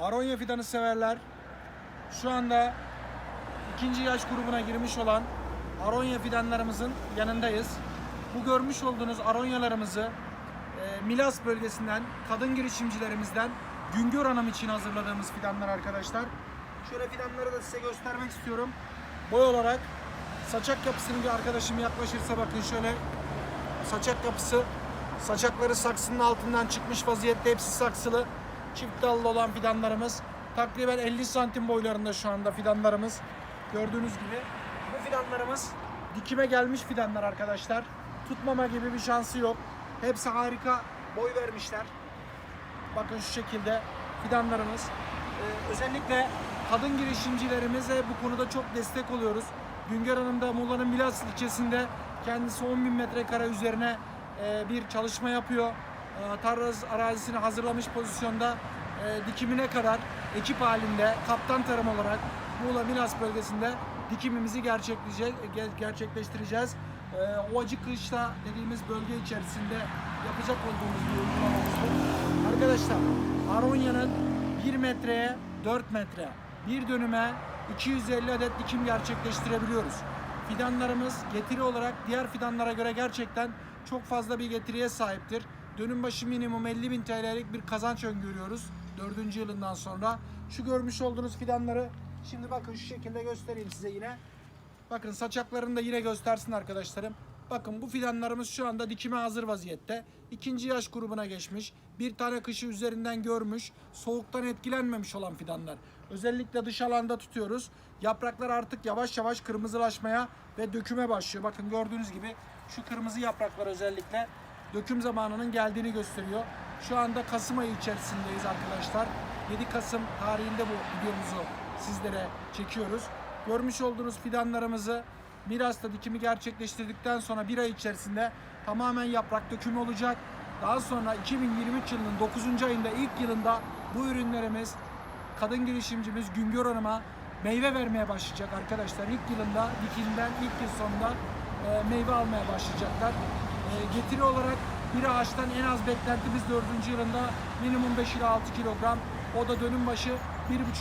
Aronya fidanı severler. Şu anda ikinci yaş grubuna girmiş olan Aronya fidanlarımızın yanındayız. Bu görmüş olduğunuz Aronyalarımızı e, Milas bölgesinden, kadın girişimcilerimizden Güngör Hanım için hazırladığımız fidanlar arkadaşlar. Şöyle fidanları da size göstermek istiyorum. Boy olarak saçak yapısını bir arkadaşım yaklaşırsa bakın şöyle saçak yapısı saçakları saksının altından çıkmış vaziyette hepsi saksılı çift dallı olan fidanlarımız. Takriben 50 santim boylarında şu anda fidanlarımız. Gördüğünüz gibi bu fidanlarımız dikime gelmiş fidanlar arkadaşlar. Tutmama gibi bir şansı yok. Hepsi harika boy vermişler. Bakın şu şekilde fidanlarımız. Ee, özellikle kadın girişimcilerimize bu konuda çok destek oluyoruz. Güngör Hanım da Muğla'nın Milas ilçesinde kendisi 10 bin metrekare üzerine e, bir çalışma yapıyor. E, tarla arazisini hazırlamış pozisyonda e, dikimine kadar ekip halinde kaptan tarım olarak Muğla Milas bölgesinde dikimimizi gerçekleştireceğiz. E, Ovacı Kışla dediğimiz bölge içerisinde yapacak olduğumuz bir uygulamamız. Arkadaşlar Aronya'nın 1 metreye 4 metre, bir dönüme 250 adet dikim gerçekleştirebiliyoruz. Fidanlarımız getiri olarak diğer fidanlara göre gerçekten çok fazla bir getiriye sahiptir. Dönüm başı minimum 50 bin TL'lik bir kazanç öngörüyoruz 4. yılından sonra. Şu görmüş olduğunuz fidanları şimdi bakın şu şekilde göstereyim size yine. Bakın saçaklarını da yine göstersin arkadaşlarım. Bakın bu fidanlarımız şu anda dikime hazır vaziyette. İkinci yaş grubuna geçmiş. Bir tane kışı üzerinden görmüş. Soğuktan etkilenmemiş olan fidanlar. Özellikle dış alanda tutuyoruz. Yapraklar artık yavaş yavaş kırmızılaşmaya ve döküme başlıyor. Bakın gördüğünüz gibi şu kırmızı yapraklar özellikle döküm zamanının geldiğini gösteriyor. Şu anda Kasım ayı içerisindeyiz arkadaşlar. 7 Kasım tarihinde bu videomuzu sizlere çekiyoruz. Görmüş olduğunuz fidanlarımızı Miras'ta dikimi gerçekleştirdikten sonra bir ay içerisinde tamamen yaprak dökümü olacak. Daha sonra 2023 yılının 9. ayında ilk yılında bu ürünlerimiz kadın girişimcimiz Güngör Hanım'a meyve vermeye başlayacak arkadaşlar. İlk yılında dikimden ilk yıl sonunda e, meyve almaya başlayacaklar. E, getiri olarak bir ağaçtan en az beklentimiz 4. yılında minimum 5 ila 6 kilogram. O da dönüm başı 1,5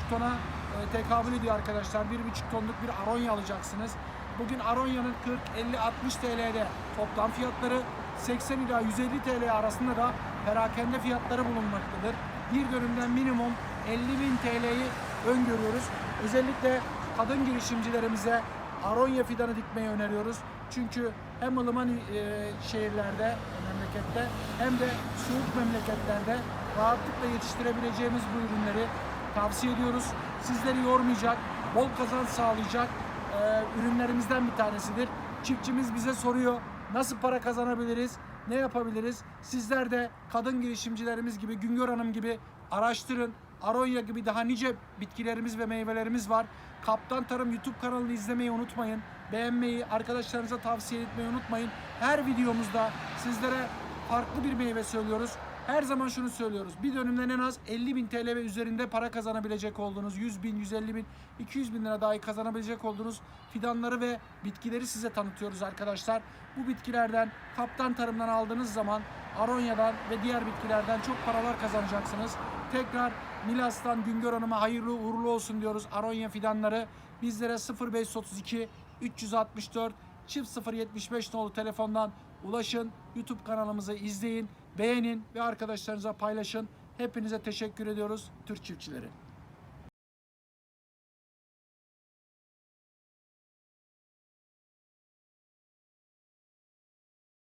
tona e, tekabül ediyor arkadaşlar. 1,5 tonluk bir aronya alacaksınız. Bugün Aronya'nın 40, 50, 60 TL'de toplam fiyatları 80 ila 150 TL arasında da perakende fiyatları bulunmaktadır. Bir dönümden minimum 50 bin TL'yi öngörüyoruz. Özellikle kadın girişimcilerimize Aronya fidanı dikmeyi öneriyoruz. Çünkü hem ılıman e, şehirlerde, memlekette hem de soğuk memleketlerde rahatlıkla yetiştirebileceğimiz bu ürünleri tavsiye ediyoruz. Sizleri yormayacak, bol kazanç sağlayacak e, ürünlerimizden bir tanesidir. Çiftçimiz bize soruyor nasıl para kazanabiliriz, ne yapabiliriz? Sizler de kadın girişimcilerimiz gibi, Güngör Hanım gibi araştırın. Aronya gibi daha nice bitkilerimiz ve meyvelerimiz var. Kaptan Tarım YouTube kanalını izlemeyi unutmayın. Beğenmeyi, arkadaşlarınıza tavsiye etmeyi unutmayın. Her videomuzda sizlere farklı bir meyve söylüyoruz. Her zaman şunu söylüyoruz. Bir dönümden en az 50 bin TL ve üzerinde para kazanabilecek olduğunuz 100 bin, 150 bin, 200 bin lira dahi kazanabilecek olduğunuz fidanları ve bitkileri size tanıtıyoruz arkadaşlar. Bu bitkilerden kaptan tarımdan aldığınız zaman Aronya'dan ve diğer bitkilerden çok paralar kazanacaksınız. Tekrar Milas'tan Güngör Hanım'a hayırlı uğurlu olsun diyoruz. Aronya fidanları bizlere 0532 364 çift 075 nolu telefondan ulaşın. YouTube kanalımızı izleyin, beğenin ve arkadaşlarınıza paylaşın. Hepinize teşekkür ediyoruz Türk çiftçileri.